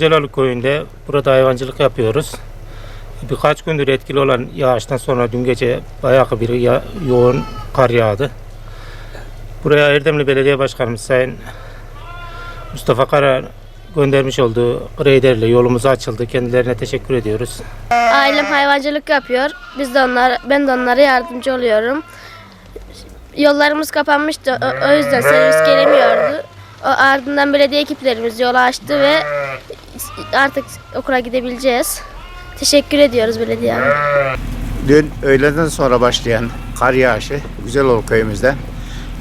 Celalı köyünde burada hayvancılık yapıyoruz. Birkaç gündür etkili olan yağıştan sonra dün gece bayağı bir ya- yoğun kar yağdı. Buraya Erdemli Belediye Başkanımız Sayın Mustafa Kara göndermiş olduğu graderle yolumuz açıldı. Kendilerine teşekkür ediyoruz. Ailem hayvancılık yapıyor. Biz de onlar, ben de onlara yardımcı oluyorum. Yollarımız kapanmıştı. O, o yüzden servis gelemiyordu. O ardından belediye ekiplerimiz yolu açtı ve artık okula gidebileceğiz. Teşekkür ediyoruz belediye. Dün öğleden sonra başlayan kar yağışı Güzelol köyümüzde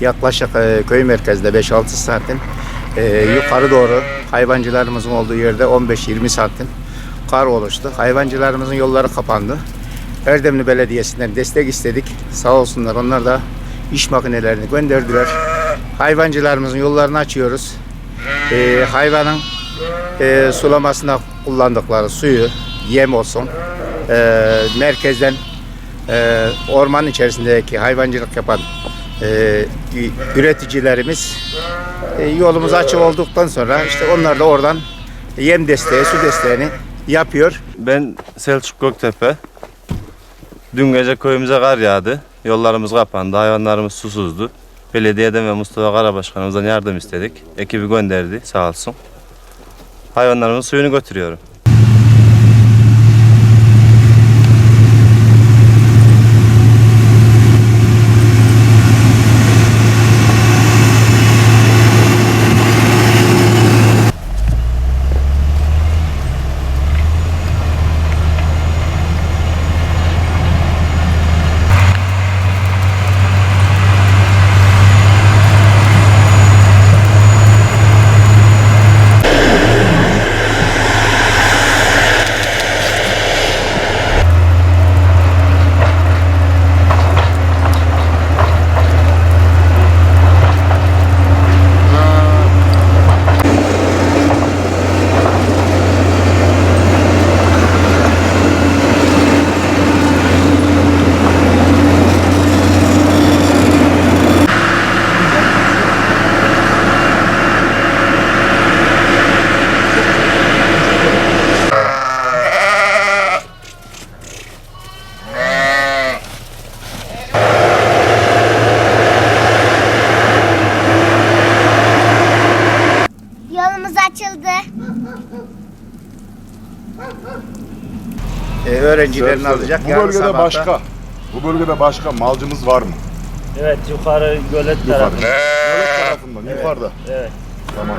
yaklaşık e, köy merkezde 5-6 santim e, yukarı doğru hayvancılarımızın olduğu yerde 15-20 santim kar oluştu. Hayvancılarımızın yolları kapandı. Erdemli Belediyesi'nden destek istedik. Sağ olsunlar onlar da iş makinelerini gönderdiler. Hayvancılarımızın yollarını açıyoruz. E, hayvanın e, sulamasına kullandıkları suyu yem olsun e, merkezden e, orman içerisindeki hayvancılık yapan e, üreticilerimiz e, yolumuz açık olduktan sonra işte onlar da oradan yem desteği, su desteğini yapıyor. Ben Selçuk Göktepe. Dün gece köyümüze kar yağdı. Yollarımız kapandı. Hayvanlarımız susuzdu. Belediyeden ve Mustafa Kara Başkanımızdan yardım istedik. Ekibi gönderdi sağ olsun. Hayvanlarımızın suyunu götürüyorum. Yolumuz açıldı. Ee, öğrencilerini alacak Bu bölgede sabah başka. Bu bölgede başka malcımız var mı? Evet yukarı gölet Yukarıda. tarafı. Yukarı tarafında, yukarıda. Evet. Tamam.